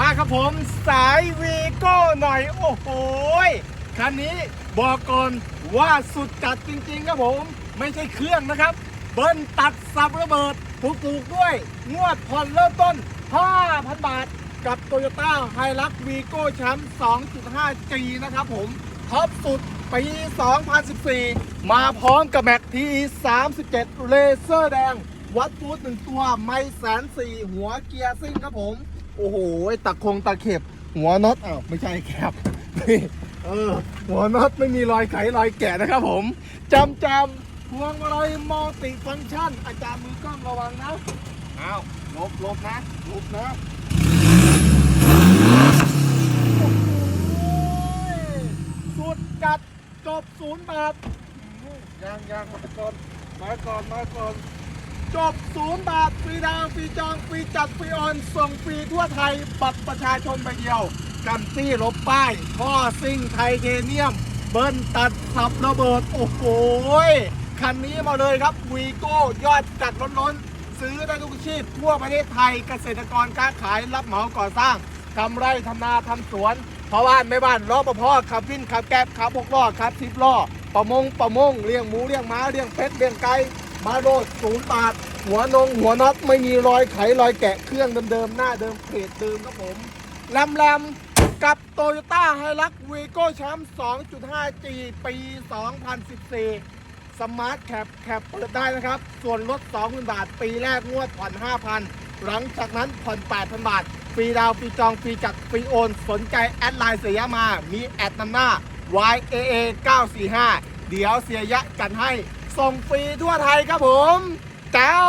มาครับผมสายวีโก้หน่อย โอ้โหคันนี้บอกก่อนว่าสุดจัดจริง ๆ ครับผม ไม่ใช่เครื่องนะครับ เบิ้ลตัดสับระเบิดถูกๆด้วย งวดผ่อนเริ่มต้น 5,000 บาท กับ Toyota h i l u x v i g o แชมป์ 2.5G นะครับผมท็อปสุดปี 2014 มาพร้อมกับแม็กที37 เลเซอร์แดง วัดฟูดหนึ่งตัว ไม่แสนสี่หัวเกียร์ซิ่งครับผม โอ้โหตะคงตะเข็บ หัวน็อตอ้าวไม่ใช่แคบนี่เออหัวน็อตไม่มีรอยไขรอยแกะนะครับผมจำจำพวงมาลัยมัลติฟังก์ชัน อาจารย์มือกล้องระวังนะอ้าวลบลบนะลบนะโอ้โหสุดจัดจบศูนย์บาทยังยังมาก่อนมาก่อนมาก่อน จบศูนย์บาทฟรีดาวฟรีจองฟรีจัดฟรีออนส่งฟรีทั่วไทยบัตรประชาชนใบเดียวกันซี่ลบป้ายท่อซิ่งไทเทเนียม เบิ้ลตัดสับระเบิด โอ้โหคันนี้มาเลยครับวีโก้ยอดจัดล้นๆ ซื้อได้ทุกชีพทั่วประเทศไทยเกษตรกรค้าขายรับเหมาก่อสร้างทำไร่ทำนาทำสวนเพราะว่าแม่บ้านรอปภขับวินขับแก๊บขับหกล้อขับสิบล้อประมงประมงเลี้ยงหมูเลี้ยงม้าเลี้ยงเป็ดเลี้ยงไก่ มาโดดศูนย์บาท หัวนงหัวน็อตไม่มีรอยไขรอยแกะเครื่องเดิมๆ หน้าเดิมเพจเดิมครับผมแลมแลมกับโตโยต้าไฮลักวีโก้แชมป์ 2.5G ปี 2014 สมาร์ทแคปแคปเปิดได้นะครับ ส่วนลด20,000 บาท ปีแรกงวดผ่อน 5,000 หลังจากนั้นผ่อน 8,000 บาทฟรีดาวฟรีจองฟรีจัดฟรีโอน สนใจแอดไลน์เสียมา มีแอดนำหน้า YAA 945 เดี๋ยวเสียยะกันให้ ส่งฟรีทั่วไทยครับผมแจ้ว